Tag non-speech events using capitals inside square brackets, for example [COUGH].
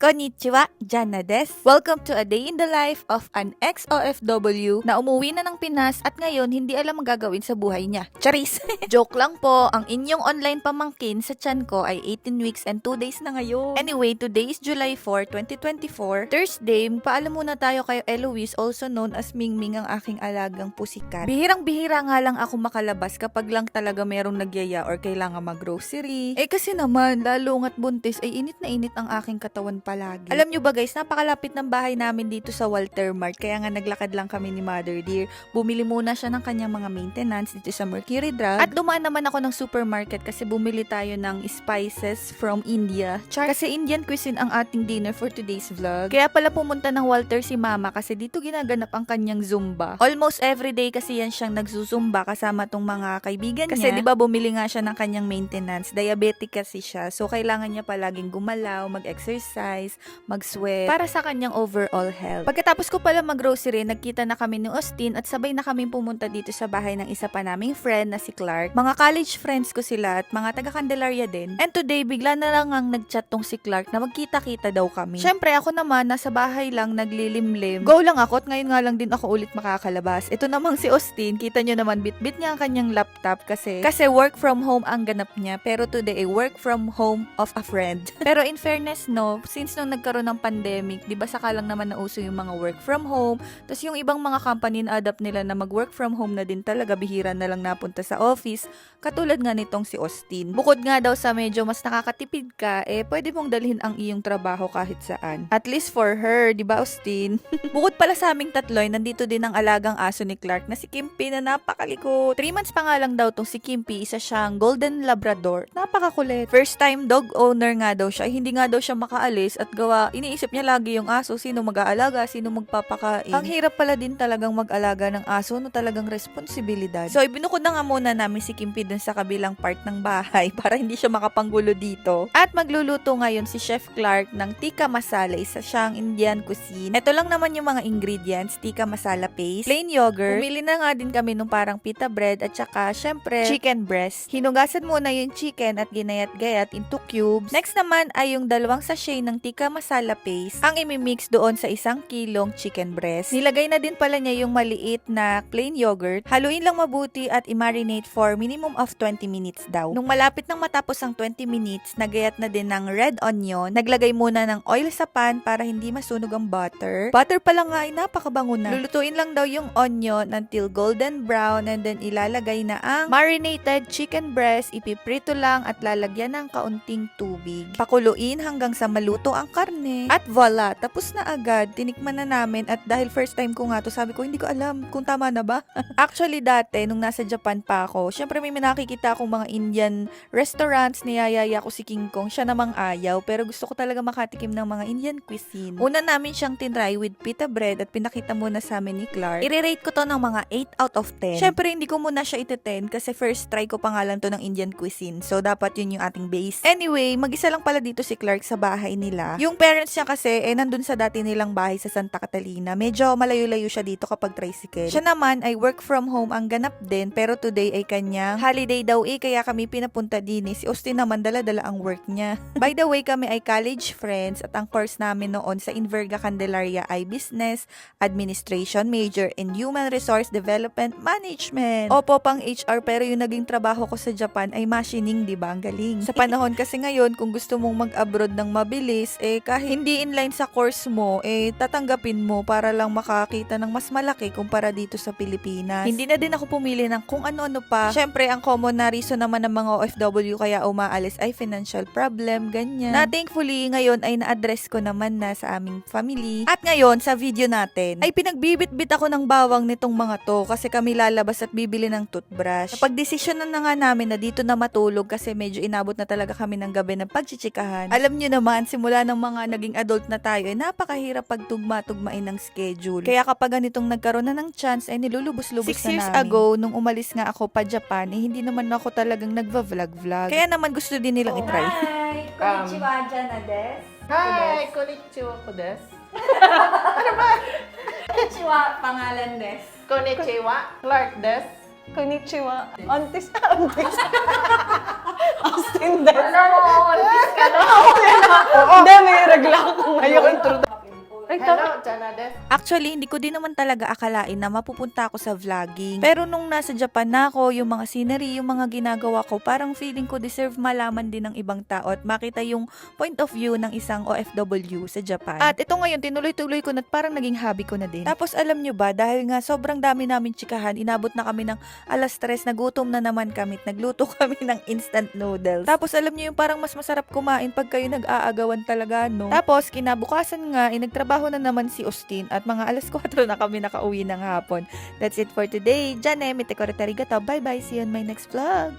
Konnichiwa, Jana des. Welcome to a day in the life of an ex-OFW na umuwi na ng Pinas at ngayon hindi alam ang gagawin sa buhay niya. Charis! [LAUGHS] Joke lang po, ang inyong online pamangkin sa chan ko ay 18 weeks and 2 days na ngayon. Anyway, today is July 4, 2024. Thursday, paalam muna tayo kay Eloise, also known as Mingming ang aking alagang pusikat. Bihirang-bihira nga lang ako makalabas kapag lang talaga merong nagyaya or kailangan mag-grocery. Eh kasi naman, lalo nga't buntis ay init na init ang aking katawan palagi. Alam nyo ba guys, napakalapit ng bahay namin dito sa Walter Mart, kaya nga naglakad lang kami ni Mother Dear. Bumili muna siya ng kanyang mga maintenance dito sa Mercury Drug. At dumaan naman ako ng supermarket kasi bumili tayo ng spices from India. Char, kasi Indian cuisine ang ating dinner for today's vlog. Kaya pala pumunta ng Walter si Mama kasi dito ginaganap ang kanyang Zumba. Almost every day kasi yan siyang nagsusumba kasama tong mga kaibigan niya. Kasi di ba bumili nga siya ng kanyang maintenance. Diabetic kasi siya. So kailangan niya palaging gumalaw, mag-exercise, mag-sweat para sa kanyang overall health. Pagkatapos ko pala mag-grocery, nagkita na kami ni Austin at sabay na kami pumunta dito sa bahay ng isa pa naming friend na si Clark. Mga college friends ko sila at mga taga Candelaria din. And today, bigla na lang ang nag-chat tong si Clark na magkita-kita daw kami. Syempre, ako naman, nasa bahay lang, naglilimlim. Go lang ako at ngayon nga lang din ako ulit makakalabas. Ito namang si Austin, kita nyo naman, bit-bit niya ang kanyang laptop kasi kasi work from home ang ganap niya. Pero today, ay work from home of a friend. [LAUGHS] Pero in fairness, no, since nung nagkaroon ng pandemic, di ba saka lang naman nauso yung mga work from home, tapos yung ibang mga company na-adapt nila na mag-work from home na din talaga, bihira na lang napunta sa office, katulad nga nitong si Austin. Bukod nga daw sa medyo mas nakakatipid ka, eh pwede mong dalhin ang iyong trabaho kahit saan. At least for her, di ba Austin? [LAUGHS] Bukod pala sa aming tatloy, nandito din ang alagang aso ni Clark na si Kimpi na napakalikot. 3 months pa nga lang daw tong si Kimpi, isa siyang golden labrador. Napakakulit. First time dog owner nga daw siya, hindi nga daw siya makaalis at gawa, iniisip niya lagi yung aso, sino mag-aalaga, sino magpapakain. Ang hirap pala din talagang mag-alaga ng aso, no talagang responsibilidad. So, ibinukod na nga muna namin si Kimpi dun sa kabilang part ng bahay [LAUGHS] para hindi siya makapanggulo dito. At magluluto ngayon si Chef Clark ng tikka masala, isa siyang Indian cuisine. Ito lang naman yung mga ingredients, tikka masala paste, plain yogurt, bumili na nga din kami nung parang pita bread at saka syempre chicken breast. Hinugasan muna yung chicken at ginayat-gayat into cubes. Next naman ay yung dalawang sachet ng tikka masala paste ang imimix doon sa isang kilong chicken breast. Nilagay na din pala niya yung maliit na plain yogurt. Haluin lang mabuti at i-marinate for minimum of 20 minutes daw. Nung malapit nang matapos ang 20 minutes, nagayat na din ng red onion. Naglagay muna ng oil sa pan para hindi masunog ang butter. Butter pa lang nga ay napakabango na. Lulutuin lang daw yung onion until golden brown and then ilalagay na ang marinated chicken breast. Ipiprito lang at lalagyan ng kaunting tubig. Pakuluin hanggang sa maluto ang karne. At voila, tapos na agad. Tinikman na namin at dahil first time ko nga to, sabi ko hindi ko alam kung tama na ba. [LAUGHS] Actually dati, nung nasa Japan pa ako, syempre may nakikita akong mga Indian restaurants, niyayaya ko si King Kong. Siya namang ayaw, pero gusto ko talaga makatikim ng mga Indian cuisine. Una namin siyang tinry with pita bread at pinakita muna sa amin ni Clark. I-rate ko to ng mga 8 out of 10. Syempre, hindi ko muna siya ite-10 kasi first try ko pa nga lang to ng Indian cuisine. So, dapat yun yung ating base. Anyway, mag-isa lang pala dito si Clark sa bahay nila. Yung parents niya kasi, eh, nandun sa dati nilang bahay sa Santa Catalina. Medyo malayo-layo siya dito kapag tricycle. Siya naman ay work from home ang ganap din, pero today ay kanyang holiday daw eh, kaya kami pinapunta din eh. Si Austin naman dala-dala ang work niya. [LAUGHS] By the way, kami ay college friends at ang course namin noon sa Inverga Candelaria ay Business Administration Major in Human Resource Development Management. Opo, pang HR, pero yung naging trabaho ko sa Japan ay machining, di ba? Ang galing. Sa [LAUGHS] panahon kasi ngayon, kung gusto mong mag-abroad ng mabilis, eh kahit hindi inline sa course mo, eh tatanggapin mo para lang makakita ng mas malaki kumpara dito sa Pilipinas. Hindi na din ako pumili ng kung ano-ano pa. Syempre, ang common na reason naman ng mga OFW kaya umaalis ay financial problem, ganyan. Na thankfully, ngayon ay na-address ko naman na sa aming family. At ngayon, sa video natin, ay pinagbibit-bit ako ng bawang nitong mga to kasi kami lalabas at bibili ng toothbrush. Napag-desisyon na, na nga namin na dito na matulog kasi medyo inabot na talaga kami ng gabi ng pagchichikahan. Alam nyo naman, simula ng mga naging adult na tayo, ay napakahirap pagtugma-tugmain ng schedule. Kaya kapag ganitong nagkaroon na ng chance, ay nilulubos-lubos Six na years namin. ago, nung umalis nga ako pa Japan, eh, hindi naman ako talagang nagva-vlog-vlog. Kaya naman gusto din nilang itry. Hi! Konnichiwa, Jana des. Hi! Konnichiwa ko des. [LAUGHS] Konnichiwa, pangalan des. Konnichiwa, Clark des. Konnichiwa. Antis, antis. [LAUGHS] Austin din. Ano mo, ontis ka Actually, hindi ko din naman talaga akalain na mapupunta ako sa vlogging. Pero nung nasa Japan na ako, yung mga scenery, yung mga ginagawa ko, parang feeling ko deserve malaman din ng ibang tao at makita yung point of view ng isang OFW sa Japan. At ito ngayon, tinuloy-tuloy ko na parang naging hobby ko na din. Tapos alam nyo ba, dahil nga sobrang dami namin chikahan, inabot na kami ng alas tres, nagutom na naman kami at nagluto [LAUGHS] kami ng instant noodles. Tapos alam nyo yung parang mas masarap kumain pag kayo nag-aagawan talaga, no? Tapos kinabukasan nga, eh, nagtrabaho na naman si Austin at mga alas 4 na kami nakauwi ng hapon. That's it for today. Diyan eh, mite ko Bye bye, see you on my next vlog.